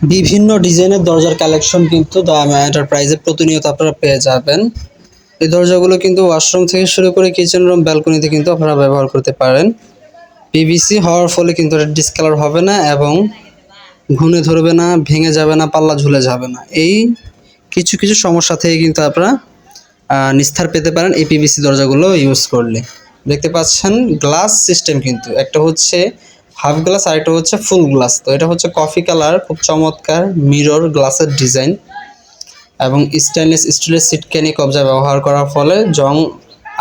বিভিন্ন ডিজাইনের দরজার কালেকশন কিন্তু দয়ামা এন্টারপ্রাইজে প্রতিনিয়ত আপনারা পেয়ে যাবেন। এই দরজাগুলো কিন্তু ওয়াশরুম থেকে শুরু করে কিচেন রুম ব্যালকনিতে কিন্তু আপনারা ব্যবহার করতে পারেন। পিভিসি হওয়ার ফলে কিন্তু এটা ডিসকালার হবে না এবং ঘুনে ধরবে না, ভেঙে যাবে না, পাল্লা ঝুলে যাবে না। এই কিছু কিছু সমস্যা থেকে কিন্তু আপনারা নিস্তার পেতে পারেন এই পিভিসি দরজাগুলো ইউজ করলে। দেখতে পাচ্ছেন গ্লাস সিস্টেম কিন্তু। একটা হচ্ছে হাফ গ্লাস আর একটা হচ্ছে ফুল গ্লাস। তো এটা হচ্ছে কফি কালার, খুব চমৎকার, মিরর গ্লাসের ডিজাইন এবং স্টেনলেস স্টিলের সিটকানি কবজা ব্যবহার করার ফলে জং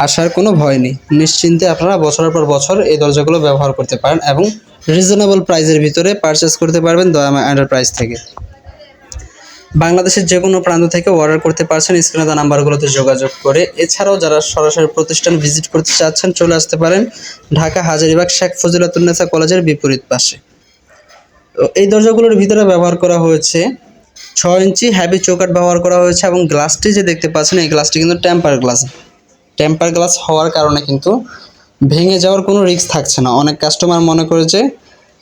আসার কোনো ভয় নেই। নিশ্চিন্তে আপনারা বছরের পর বছর এই দরজাগুলো ব্যবহার করতে পারেন এবং রিজনেবল প্রাইসের ভিতরে পারচেস করতে পারবেন দয়ামা এন্টারপ্রাইজ থেকে। বাংলাদেশের যে কোনো প্রান্ত থেকে অর্ডার করতে পারছেন স্ক্রিনে দেওয়া নাম্বারগুলোতে যোগাযোগ করে। এছাড়াও যারা সরাসরি প্রতিষ্ঠান ভিজিট করতে চাচ্ছেন, চলে আসতে পারেন ঢাকা হাজারিবাগ শেখ ফজিলাতুন্নেসা কলেজের বিপরীত পাশে। তো এই দরজাগুলোর ভিতরে ব্যবহার করা হয়েছে ছ ইঞ্চি হ্যাভি চৌকাট ব্যবহার করা হয়েছে এবং গ্লাসটি যে দেখতে পাচ্ছেন, এই গ্লাসটি কিন্তু টেম্পার গ্লাস টেম্পার গ্লাস হওয়ার কারণে কিন্তু ভেঙে যাওয়ার কোনো রিস্ক থাকছে না। অনেক কাস্টমার মনে করে যে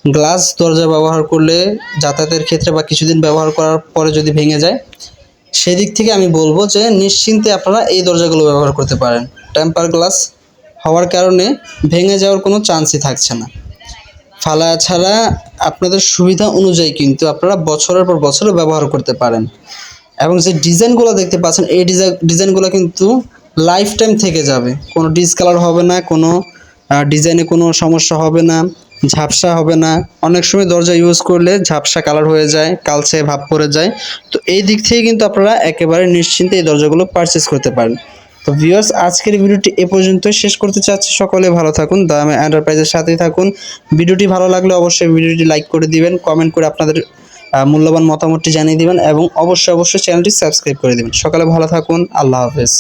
গ্লাস দরজা ব্যবহার করলে যাতায়াতের ক্ষেত্রে বা কিছুদিন ব্যবহার করার পরে যদি ভেঙে যায়, সেদিক থেকে আমি বলব যে নিশ্চিন্তে আপনারা এই দরজাগুলো ব্যবহার করতে পারেন। টেম্পার গ্লাস হওয়ার কারণে ভেঙে যাওয়ার কোনো চান্সই থাকছে না। ফালা ছাড়া আপনাদের সুবিধা অনুযায়ী কিন্তু আপনারা বছরের পর বছর ব্যবহার করতে পারেন। এবং যে ডিজাইনগুলো দেখতে পাচ্ছেন, এই ডিজাইন ডিজাইনগুলো কিন্তু লাইফ টাইম থেকে যাবে। কোনো ডিসকালার হবে না, কোনো ডিজাইনে কোনো সমস্যা হবে না। ঝাপসা হবে না। অনেক সময় দরজা ইউজ করলে ঝাপসা কালার হয়ে যায়, কালচে ভাব পড়ে যায়। তো এই দিক থেকে কিন্তু আপনারা একেবারে নিশ্চিন্তে এই দরজাগুলো পারচেস করতে পারেন। তো ভিউয়ার্স আজকের ভিডিওটি এ পর্যন্তই। শেষ করতে চাচ্ছি সকলে, ভালো থাকুন, দামে এন্টারপ্রাইজের সাথেই থাকুন। ভিডিওটি ভালো লাগলে অবশ্যই ভিডিওটি লাইক করে দিবেন কমেন্ট করে আপনাদের মূল্যবান মতামতটি জানিয়ে দিবেন এবং অবশ্যই অবশ্যই চ্যানেলটি সাবস্ক্রাইব করে দিবেন। সকালে ভালো থাকুন, আল্লাহ হাফেজ।